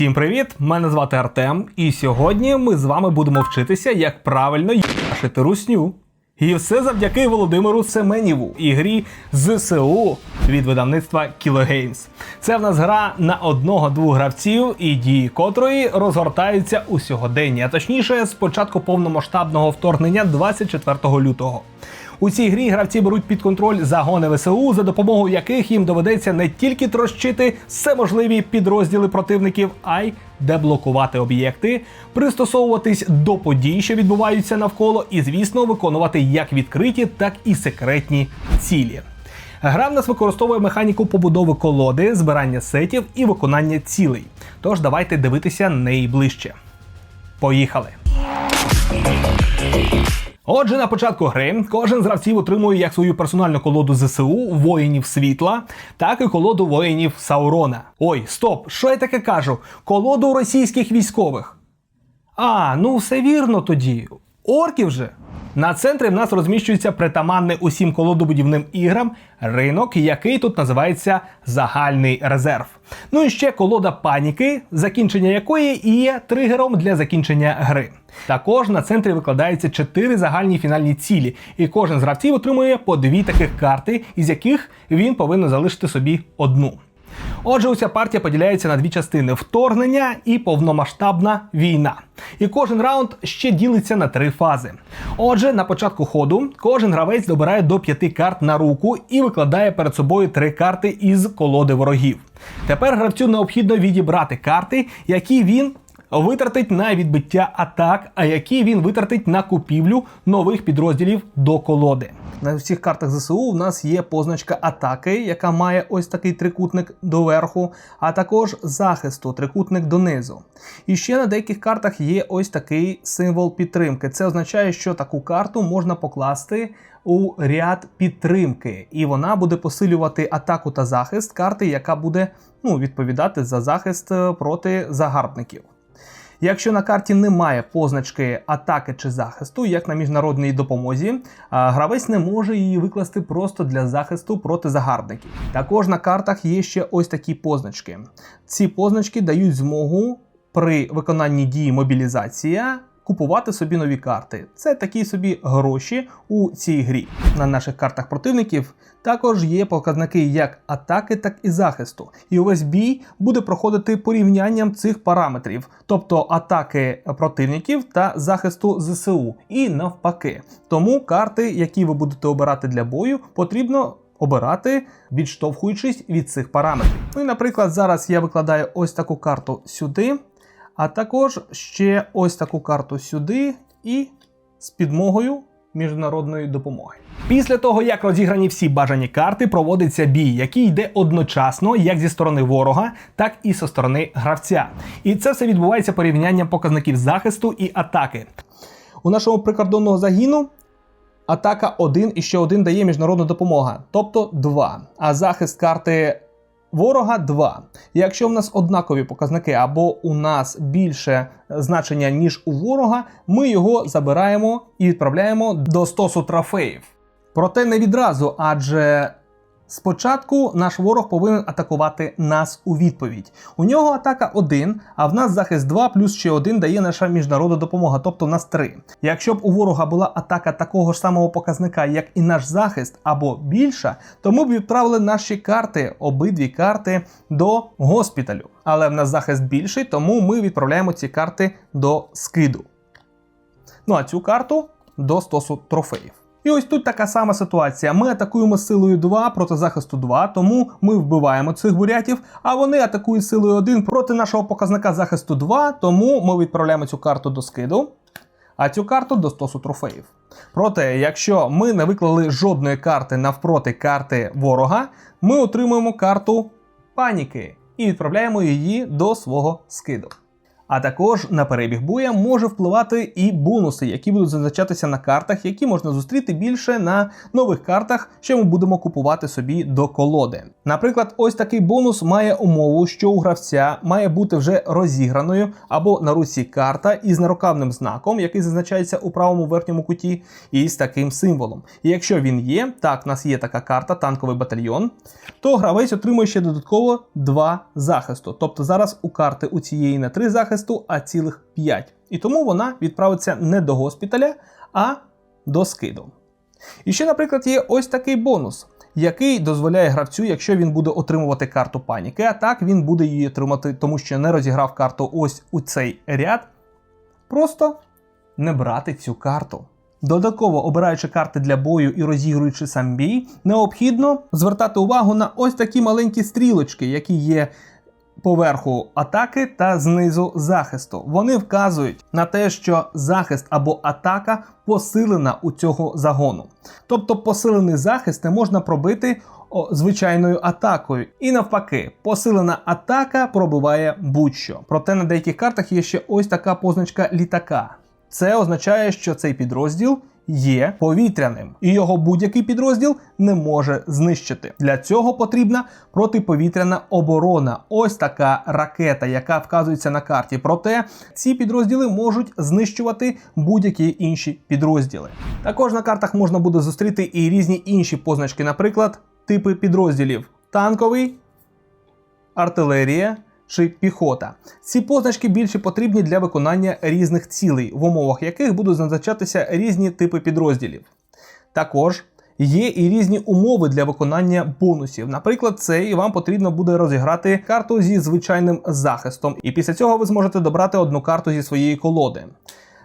Всім привіт! Мене звати Артем, і сьогодні ми з вами будемо вчитися, як правильно їбашити русню. І все завдяки Володимиру Семенєву і грі ЗСУ від видавництва Games. Це в нас гра на одного-двох гравців, і дії котрої розгортаються у сьогодення, а точніше, з початку повномасштабного вторгнення 24 лютого. У цій грі гравці беруть під контроль загони ВСУ, за допомогою яких їм доведеться не тільки трощити все можливі підрозділи противників, а й деблокувати об'єкти, пристосовуватись до подій, що відбуваються навколо, і, звісно, виконувати як відкриті, так і секретні цілі. Гра в нас використовує механіку побудови колоди, збирання сетів і виконання цілей. Тож давайте дивитися неї ближче. Поїхали! Отже, на початку гри кожен з гравців отримує як свою персональну колоду ЗСУ воїнів світла, так і колоду воїнів Саурона. Ой, стоп, що я таке кажу? Колоду російських військових. А, ну все вірно тоді. Орків же. На центрі в нас розміщується притаманний усім колодобудівним іграм ринок, який тут називається загальний резерв. Ну і ще колода паніки, закінчення якої і є тригером для закінчення гри. Також на центрі викладаються чотири загальні фінальні цілі, і кожен з гравців отримує по дві таких карти, із яких він повинен залишити собі одну. Отже, уся партія поділяється на дві частини: вторгнення і повномасштабна війна. І кожен раунд ще ділиться на три фази. Отже, на початку ходу кожен гравець добирає до п'яти карт на руку і викладає перед собою три карти із колоди ворогів. Тепер гравцю необхідно відібрати карти, які він витратить на відбиття атак, а які він витратить на купівлю нових підрозділів до колоди. На всіх картах ЗСУ у нас є позначка атаки, яка має ось такий трикутник доверху, а також захисту, трикутник донизу. І ще на деяких картах є ось такий символ підтримки. Це означає, що таку карту можна покласти у ряд підтримки, і вона буде посилювати атаку та захист карти, яка буде ну, відповідати за захист е, проти загарбників. Якщо на карті немає позначки атаки чи захисту, як на міжнародній допомозі, гравець не може її викласти просто для захисту проти загарбників. Також на картах є ще ось такі позначки. Ці позначки дають змогу при виконанні дії мобілізація купувати собі нові карти. Це такі собі гроші у цій грі. На наших картах противників також є показники як атаки, так і захисту. І увесь бій буде проходити порівнянням цих параметрів, тобто атаки противників та захисту ЗСУ, і навпаки. Тому карти, які ви будете обирати для бою, потрібно. Обирати, відштовхуючись від цих параметрів. Ну і, наприклад, зараз я викладаю ось таку карту сюди, а також ще ось таку карту сюди і з підмогою міжнародної допомоги. Після того, як розіграні всі бажані карти, проводиться бій, який йде одночасно як зі сторони ворога, так і зі сторони гравця. І це все відбувається порівнянням показників захисту і атаки. У нашому прикордонного загіну. Атака 1 і ще один дає міжнародна допомога, тобто 2. А захист карти Ворога 2. Якщо в нас однакові показники або у нас більше значення, ніж у ворога, ми його забираємо і відправляємо до стосу трофеїв. Проте не відразу, адже Спочатку наш ворог повинен атакувати нас у відповідь. У нього атака 1, а в нас захист 2 плюс ще 1 дає наша міжнародна допомога, тобто в нас 3. Якщо б у ворога була атака такого ж самого показника, як і наш захист, або більша, то ми б відправили наші карти, обидві карти до госпіталю. Але в нас захист більший, тому ми відправляємо ці карти до скиду. Ну а цю карту до стосу трофеїв. І ось тут така сама ситуація. Ми атакуємо силою 2 проти захисту 2, тому ми вбиваємо цих бурятів, а вони атакують силою 1 проти нашого показника захисту 2, тому ми відправляємо цю карту до скиду, а цю карту до стосу трофеїв. Проте, якщо ми не виклали жодної карти навпроти карти ворога, ми отримуємо карту паніки і відправляємо її до свого скиду. А також на перебіг боя може впливати і бонуси, які будуть зазначатися на картах, які можна зустріти більше на нових картах, що ми будемо купувати собі до колоди. Наприклад, ось такий бонус має умову, що у гравця має бути вже розіграною або на руці карта із нарукавним знаком, який зазначається у правому верхньому куті, і з таким символом. І якщо він є, так, в нас є така карта, танковий батальйон, то гравець отримує ще додатково 2 захисту. Тобто зараз у карти у цієї не 3 захисту, а цілих 5. І тому вона відправиться не до госпіталя, а до скиду. І ще, наприклад, є ось такий бонус, який дозволяє гравцю, якщо він буде отримувати карту паніки, а так він буде її отримати, тому що не розіграв карту ось у цей ряд, просто не брати цю карту. Додатково обираючи карти для бою і розігруючи сам бій, необхідно звертати увагу на ось такі маленькі стрілочки, які є поверху атаки та знизу захисту. Вони вказують на те, що захист або атака посилена у цього загону. Тобто посилений захист не можна пробити звичайною атакою. І навпаки, посилена атака пробиває будь-що. Проте на деяких картах є ще ось така позначка літака. Це означає, що цей підрозділ є повітряним, і його будь-який підрозділ не може знищити. Для цього потрібна протиповітряна оборона. Ось така ракета, яка вказується на карті. Проте ці підрозділи можуть знищувати будь-які інші підрозділи. Також на картах можна буде зустріти і різні інші позначки, наприклад, типи підрозділів: танковий, артилерія чи піхота. Ці позначки більше потрібні для виконання різних цілей, в умовах яких будуть зазначатися різні типи підрозділів. Також є і різні умови для виконання бонусів. Наприклад, це і вам потрібно буде розіграти карту зі звичайним захистом, і після цього ви зможете добрати одну карту зі своєї колоди.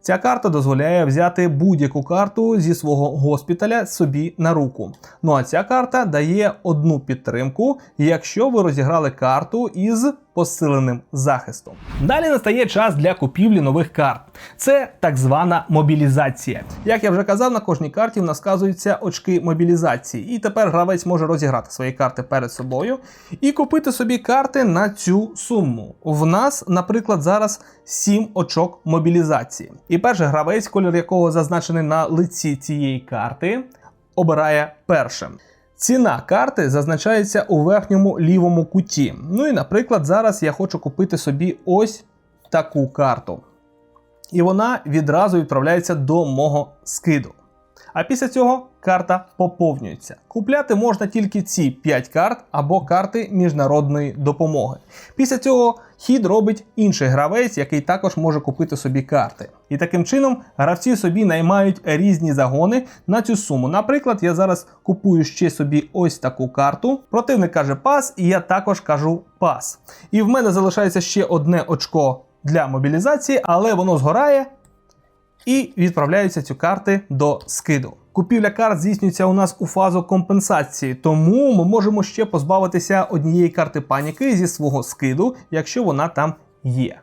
Ця карта дозволяє взяти будь-яку карту зі свого госпіталя собі на руку. Ну а ця карта дає одну підтримку, якщо ви розіграли карту із посиленим захистом. Далі настає час для купівлі нових карт. Це так звана мобілізація. Як я вже казав, на кожній карті в нас вказуються очки мобілізації, і тепер гравець може розіграти свої карти перед собою і купити собі карти на цю суму. В нас, наприклад, зараз 7 очок мобілізації. І перший гравець, кольор якого зазначений на лиці цієї карти, обирає першим. Ціна карти зазначається у верхньому лівому куті. Ну і, наприклад, зараз я хочу купити собі ось таку карту. І вона відразу відправляється до мого скиду. А після цього карта поповнюється. Купляти можна тільки ці 5 карт або карти міжнародної допомоги. Після цього хід робить інший гравець, який також може купити собі карти. І таким чином гравці собі наймають різні загони на цю суму. Наприклад, я зараз купую ще собі ось таку карту. Противник каже пас, і я також кажу пас. І в мене залишається ще одне очко для мобілізації, але воно згорає і відправляються ці карти до скиду. Купівля карт здійснюється у нас у фазу компенсації, тому ми можемо ще позбавитися однієї карти паніки зі свого скиду, якщо вона там є.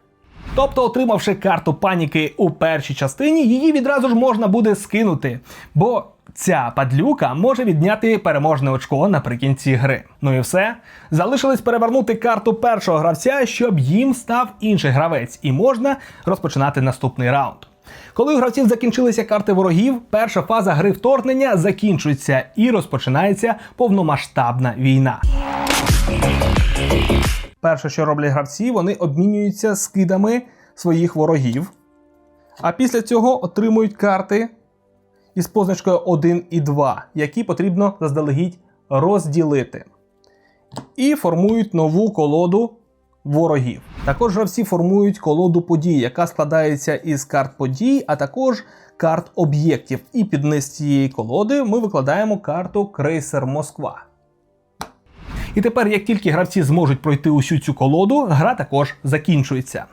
Тобто, отримавши карту паніки у першій частині, її відразу ж можна буде скинути, бо ця падлюка може відняти переможне очко наприкінці гри. Ну і все. Залишилось перевернути карту першого гравця, щоб їм став інший гравець, і можна розпочинати наступний раунд. Коли у гравців закінчилися карти ворогів, перша фаза гри вторгнення закінчується і розпочинається повномасштабна війна. Перше, що роблять гравці, вони обмінюються скидами своїх ворогів. А після цього отримують карти із позначкою 1 і 2, які потрібно заздалегідь розділити. І формують нову колоду ворогів. Також гравці формують колоду подій, яка складається із карт подій, а також карт об'єктів. І під низ цієї колоди ми викладаємо карту Крейсер Москва. І тепер, як тільки гравці зможуть пройти усю цю колоду, гра також закінчується.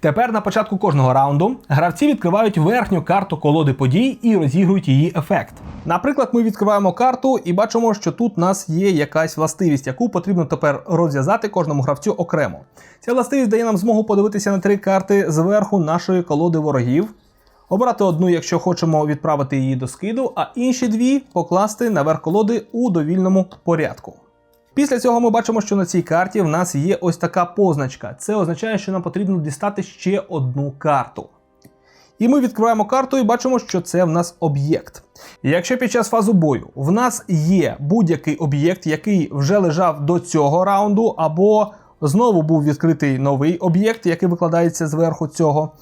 Тепер на початку кожного раунду гравці відкривають верхню карту колоди подій і розігрують її ефект. Наприклад, ми відкриваємо карту і бачимо, що тут у нас є якась властивість, яку потрібно тепер розв'язати кожному гравцю окремо. Ця властивість дає нам змогу подивитися на три карти зверху нашої колоди ворогів. Обрати одну, якщо хочемо відправити її до скиду, а інші дві покласти наверх колоди у довільному порядку. Після цього ми бачимо, що на цій карті в нас є ось така позначка. Це означає, що нам потрібно дістати ще одну карту. І ми відкриваємо карту і бачимо, що це в нас об'єкт. Якщо під час фазу бою в нас є будь-який об'єкт, який вже лежав до цього раунду, або знову був відкритий новий об'єкт, який викладається зверху цього,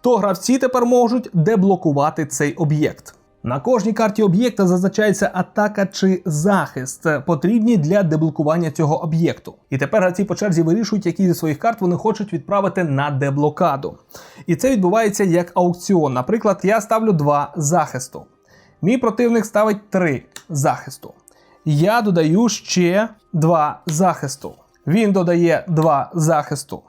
то гравці тепер можуть деблокувати цей об'єкт. На кожній карті об'єкта зазначається атака чи захист, е, потрібні для деблокування цього об'єкту. І тепер гравці по черзі вирішують, які зі своїх карт вони хочуть відправити на деблокаду. І це відбувається як аукціон. Наприклад, я ставлю два захисту. Мій противник ставить три захисту. Я додаю ще два захисту. Він додає два захисту.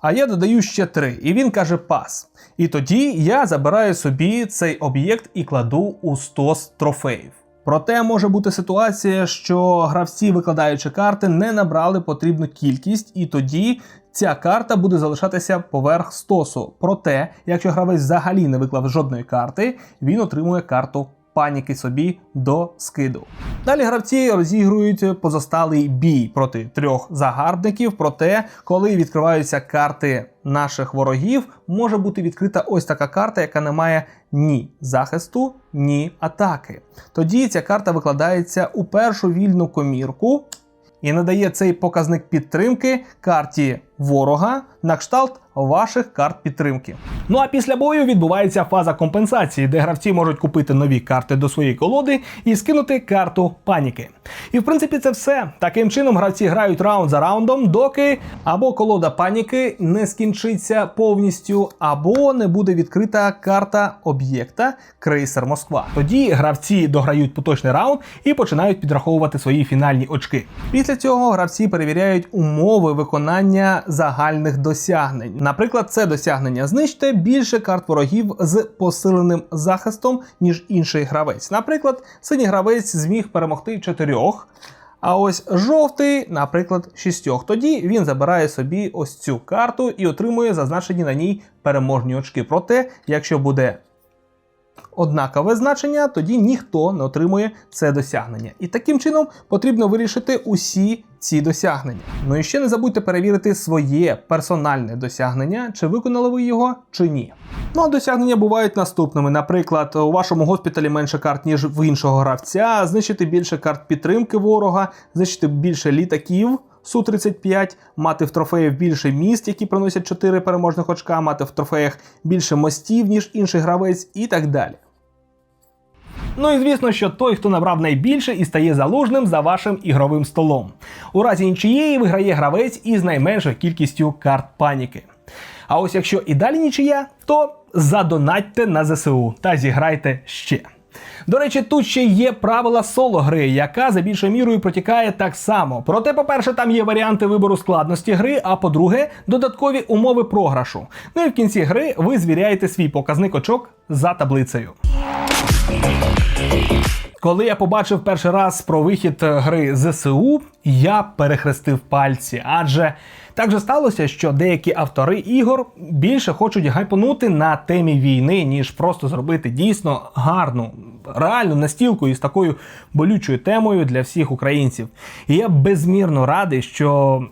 А я додаю ще три, і він каже пас. І тоді я забираю собі цей об'єкт і кладу у стос трофеїв. Проте може бути ситуація, що гравці, викладаючи карти, не набрали потрібну кількість, і тоді ця карта буде залишатися поверх стосу. Проте, якщо гравець взагалі не виклав жодної карти, він отримує карту паніки собі до скиду. Далі гравці розігрують позосталий бій проти трьох загарбників. Проте, коли відкриваються карти наших ворогів, може бути відкрита ось така карта, яка не має ні захисту, ні атаки. Тоді ця карта викладається у першу вільну комірку і надає цей показник підтримки карті ворога на кшталт ваших карт підтримки. Ну а після бою відбувається фаза компенсації, де гравці можуть купити нові карти до своєї колоди і скинути карту паніки. І в принципі це все. Таким чином гравці грають раунд за раундом, доки або колода паніки не скінчиться повністю, або не буде відкрита карта об'єкта крейсер Москва. Тоді гравці дограють поточний раунд і починають підраховувати свої фінальні очки. Після цього гравці перевіряють умови виконання загальних досягнень. Наприклад, це досягнення знищте більше карт ворогів з посиленим захистом, ніж інший гравець. Наприклад, синій гравець зміг перемогти чотирьох. А ось жовтий, наприклад, шістьох. Тоді він забирає собі ось цю карту і отримує зазначені на ній переможні очки. Проте, якщо буде однакове значення, тоді ніхто не отримує це досягнення. І таким чином потрібно вирішити усі ці досягнення. Ну і ще не забудьте перевірити своє персональне досягнення, чи виконали ви його, чи ні. Ну а досягнення бувають наступними. Наприклад, у вашому госпіталі менше карт, ніж в іншого гравця, знищити більше карт підтримки ворога, знищити більше літаків. Су-35, мати в трофеях більше міст, які приносять 4 переможних очка, мати в трофеях більше мостів, ніж інший гравець, і так далі. Ну і звісно, що той, хто набрав найбільше і стає залужним за вашим ігровим столом. У разі нічиєї виграє гравець із найменшою кількістю карт паніки. А ось якщо і далі нічия, то задонатьте на ЗСУ та зіграйте ще. До речі, тут ще є правила соло гри, яка за більшою мірою протікає так само. Проте, по-перше, там є варіанти вибору складності гри, а по-друге, додаткові умови програшу. Ну і в кінці гри ви звіряєте свій показник очок за таблицею. Коли я побачив перший раз про вихід е, гри ЗСУ, я перехрестив пальці, адже так же сталося, що деякі автори ігор більше хочуть гайпонути на темі війни, ніж просто зробити дійсно гарну, реальну настілку із такою болючою темою для всіх українців. І я безмірно радий, що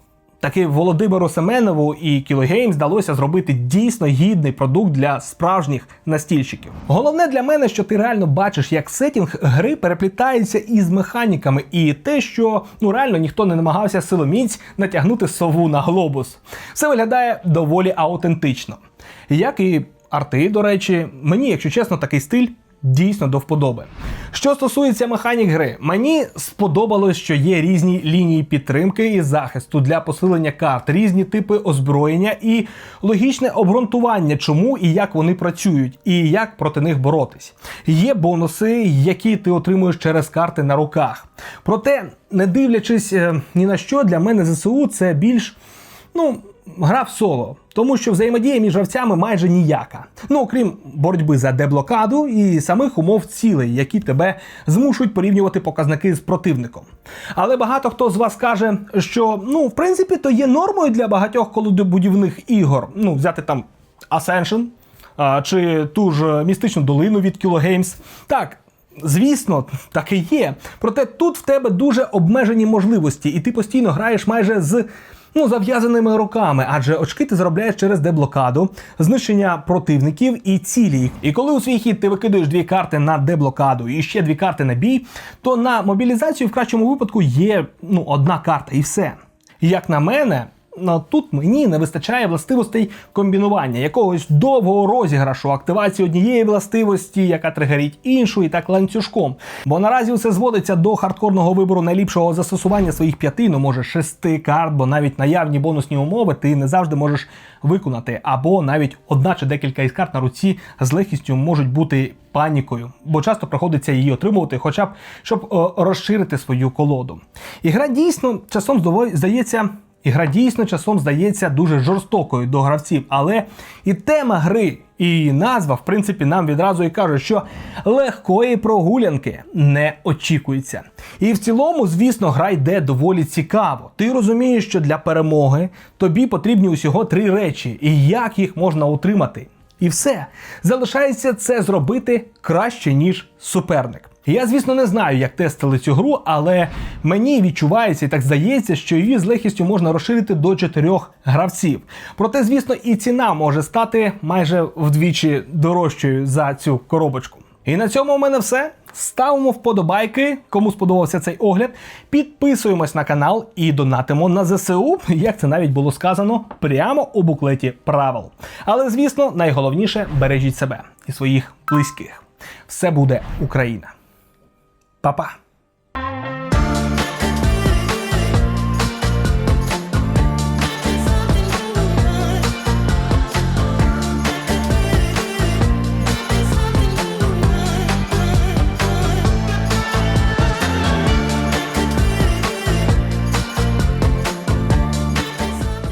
Таки Володимиру Семенову і Кілогейм вдалося зробити дійсно гідний продукт для справжніх настільщиків. Головне для мене, що ти реально бачиш, як сетінг гри переплітається із механіками, і те, що ну реально ніхто не намагався силоміць натягнути сову на глобус. Все виглядає доволі аутентично. Як і арти, до речі, мені, якщо чесно, такий стиль дійсно до вподоби. Що стосується механік гри, мені сподобалось, що є різні лінії підтримки і захисту для посилення карт, різні типи озброєння і логічне обґрунтування, чому і як вони працюють, і як проти них боротись. Є бонуси, які ти отримуєш через карти на руках. Проте, не дивлячись е, ні на що, для мене ЗСУ це більш ну. Гра в соло, тому що взаємодія між гравцями майже ніяка. Ну окрім боротьби за деблокаду і самих умов цілей, які тебе змушують порівнювати показники з противником. Але багато хто з вас каже, що ну, в принципі, то є нормою для багатьох колодобудівних ігор. Ну, взяти там Ascension чи ту ж містичну долину від Games. Так, Звісно, так і є. Проте тут в тебе дуже обмежені можливості, і ти постійно граєш майже з ну, зав'язаними руками, адже очки ти заробляєш через деблокаду, знищення противників і цілі. І коли у свій хід ти викидуєш дві карти на деблокаду і ще дві карти на бій, то на мобілізацію в кращому випадку є ну, одна карта і все. Як на мене, тут мені не вистачає властивостей комбінування, якогось довгого розіграшу, активації однієї властивості, яка тригерить іншу, і так ланцюжком. Бо наразі все зводиться до хардкорного вибору найліпшого застосування своїх п'яти, ну може шести карт, бо навіть наявні бонусні умови ти не завжди можеш виконати. Або навіть одна чи декілька із карт на руці з легкістю можуть бути панікою, бо часто приходиться її отримувати, хоча б щоб о, розширити свою колоду. І гра дійсно часом здається. І гра дійсно часом здається дуже жорстокою до гравців, але і тема гри, і її назва, в принципі, нам відразу і кажуть, що легкої прогулянки не очікується. І в цілому, звісно, гра йде доволі цікаво. Ти розумієш, що для перемоги тобі потрібні усього три речі, і як їх можна утримати. І все. Залишається це зробити краще, ніж суперник. Я, звісно, не знаю, як тестили цю гру, але мені відчувається і так здається, що її з легкістю можна розширити до чотирьох гравців. Проте, звісно, і ціна може стати майже вдвічі дорожчою за цю коробочку. І на цьому у мене все. Ставимо вподобайки, кому сподобався цей огляд. Підписуємось на канал і донатимо на ЗСУ, як це навіть було сказано прямо у буклеті правил. Але, звісно, найголовніше бережіть себе і своїх близьких. Все буде Україна. Pa, pa.